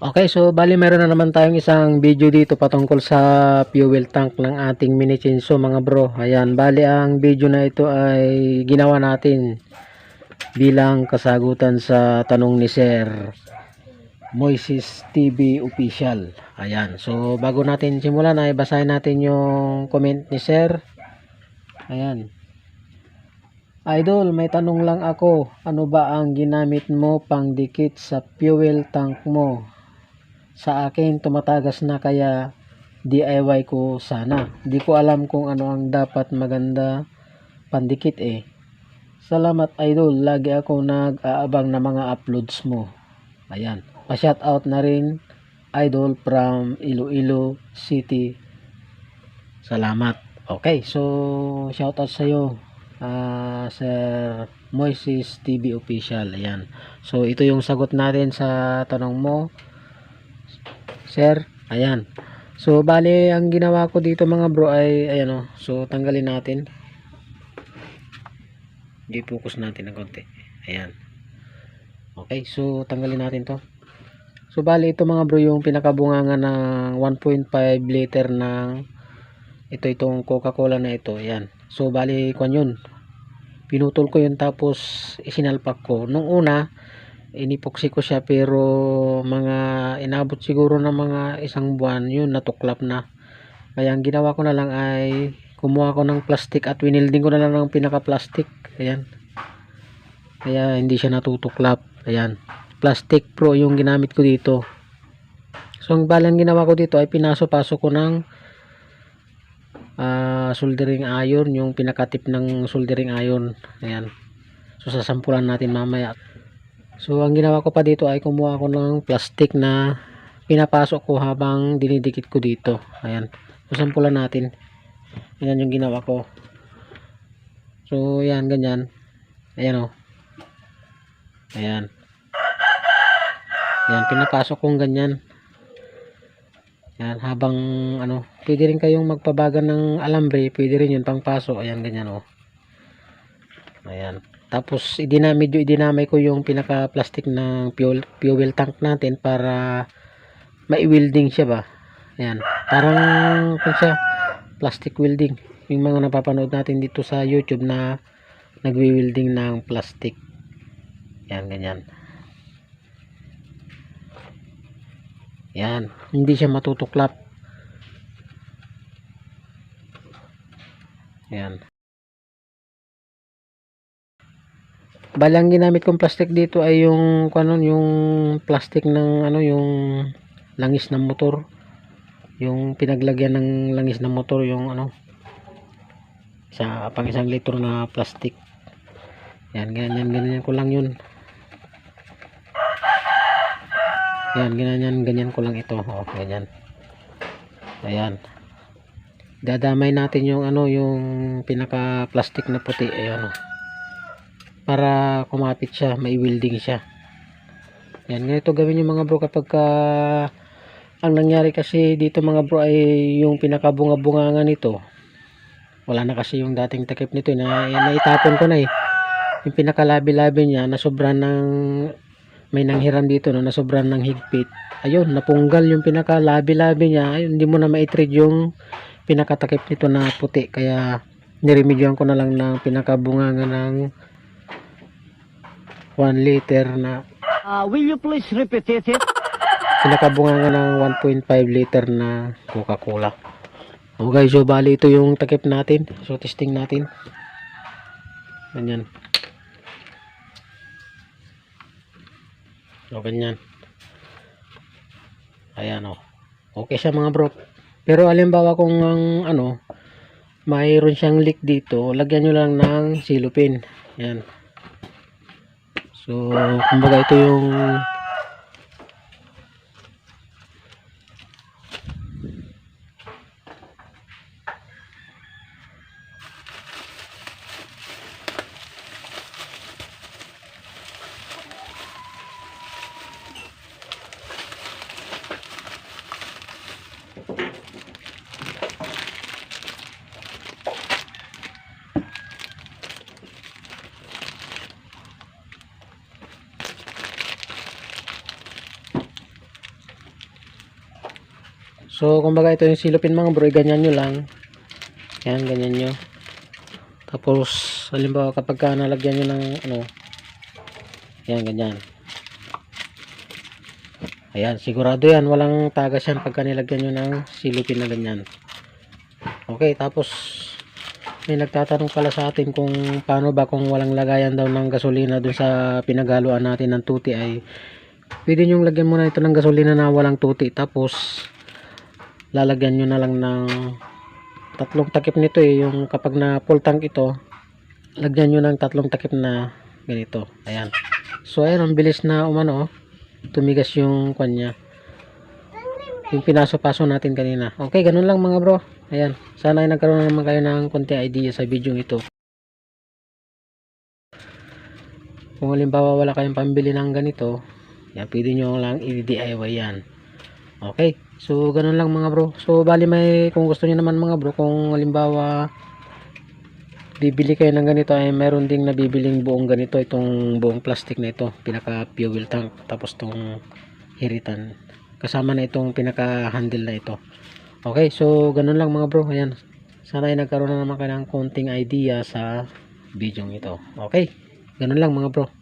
Okay, so bali meron na naman tayong isang video dito patungkol sa fuel tank ng ating mini chainsaw mga bro. Ayan, bali ang video na ito ay ginawa natin bilang kasagutan sa tanong ni Sir Moises TV Official. Ayan, so bago natin simulan ay basahin natin yung comment ni Sir. Ayan. Idol, may tanong lang ako. Ano ba ang ginamit mo pang dikit sa fuel tank mo? Sa akin, tumatagas na kaya DIY ko sana. Di ko alam kung ano ang dapat maganda pandikit eh. Salamat idol, lagi ako nag-aabang na mga uploads mo. Ayan. Pa-shout out na rin idol from Iloilo City. Salamat. Okay, so shout out sa iyo. Sir Moises TV official. Ayan. So ito yung sagot natin sa tanong mo. Sir, ayan. So bali ang ginawa ko dito mga bro ay ayan oh. So tanggalin natin. I-focus natin ng konti. Ayan. Okay, so tanggalin natin 'to. So bali ito mga bro yung pinakabunganga ng 1.5 liter ng ito itong Coca-Cola na ito. Ayan. So bali kwan yun. Pinutol ko yun tapos isinalpak ko. Nung una, inipoksi ko siya pero mga inabot siguro ng mga isang buwan yun natuklap na. Kaya ang ginawa ko na lang ay kumuha ko ng plastic at winilding ko na lang ng pinaka-plastic. Ayan. Kaya hindi siya natutuklap. Ayan. Plastic pro yung ginamit ko dito. So ang balang ginawa ko dito ay pinaso-paso ko ng ah, soldering iron, yung pinakatip ng soldering iron. Ayan. So sasampulan natin mamaya. So ang ginawa ko pa dito ay kumuha ko ng plastic na pinapasok ko habang dinidikit ko dito. Ayan. So sampulan natin. Ayan yung ginawa ko. So ayan ganyan. Ayan o. Ayan. Ayan pinapasok kong ganyan. Ayan, habang ano, pwede rin kayong magpabagan ng alambre, pwede rin yun pangpaso. Ayan, ganyan oh. Ayan. Tapos, idina, medyo idinamay ko yung pinaka-plastic ng fuel, fuel tank natin para mai-welding siya ba. Ayan. Parang, kung siya, plastic welding. Yung mga napapanood natin dito sa YouTube na nagwi-welding ng plastic. Ayan, ganyan. Yan, hindi siya matutuklap. Yan. Balang ginamit kong plastic dito ay yung ano yung plastic ng ano yung langis ng motor. Yung pinaglagyan ng langis ng motor yung ano sa pang isang litro na plastic. Yan, ganyan ganyan ko lang yun. Yan, ganyan, ganyan ko lang ito. O, ganyan. Ayan. Dadamay natin yung ano, yung pinaka plastic na puti. Ayan o. Para kumapit siya, may welding siya. Yan, ganito gawin yung mga bro kapag ka, ang nangyari kasi dito mga bro ay yung pinakabunga-bungangan nito. Wala na kasi yung dating takip nito. Na, naitapon ko na eh. Yung pinakalabi-labi niya, nasobra ng may nanghiram dito no, na sobrang ng higpit. Ayun, napunggal yung pinaka-labi-labi niya. Ayun, hindi mo na maitrade yung pinakatakip nito na puti. Kaya, niremedyohan ko na lang ng pinakabunganga ng 1 liter na Uh, will you please repeat it? pinakabunganga ng 1.5 liter na Coca-Cola. Okay, so bali ito yung takip natin. So, testing natin. Ganyan. So, ganyan. Ayan, o. Okay siya mga bro. Pero alimbawa kung ang, ano, mayroon siyang leak dito, lagyan nyo lang ng silupin. Ayan. So, kumbaga ito yung So, kumbaga ito yung silupin mga bro, ganyan nyo lang. Yan, ganyan nyo. Tapos, halimbawa kapag ka nalagyan nyo ng ano, yan, ganyan. Ayan, sigurado yan. Walang tagas yan pagka nilagyan nyo ng silupin na ganyan. Okay, tapos may nagtatanong pala sa atin kung paano ba kung walang lagayan daw ng gasolina dun sa pinagaluan natin ng tuti ay pwede nyong lagyan muna ito ng gasolina na walang tuti tapos lalagyan nyo na lang ng tatlong takip nito eh. Yung kapag na full tank ito lagyan nyo ng tatlong takip na ganito. Ayan. So ayan ang bilis na umano oh. tumigas yung kanya yung pinaso-paso natin kanina. Okay ganun lang mga bro. Ayan. Sana ay nagkaroon naman kayo ng konti idea sa video ito. Kung halimbawa wala kayong pambili ng ganito yan pwede nyo lang i-DIY yan okay so ganun lang mga bro. So bali may kung gusto niyo naman mga bro kung halimbawa bibili kayo ng ganito ay meron ding nabibiling buong ganito itong buong plastic na ito pinaka fuel tank tapos tong hiritan. Kasama na itong pinaka handle na ito. Okay so ganun lang mga bro. Ayan sana ay nagkaroon na naman kayo ng konting idea sa video ito. Okay ganun lang mga bro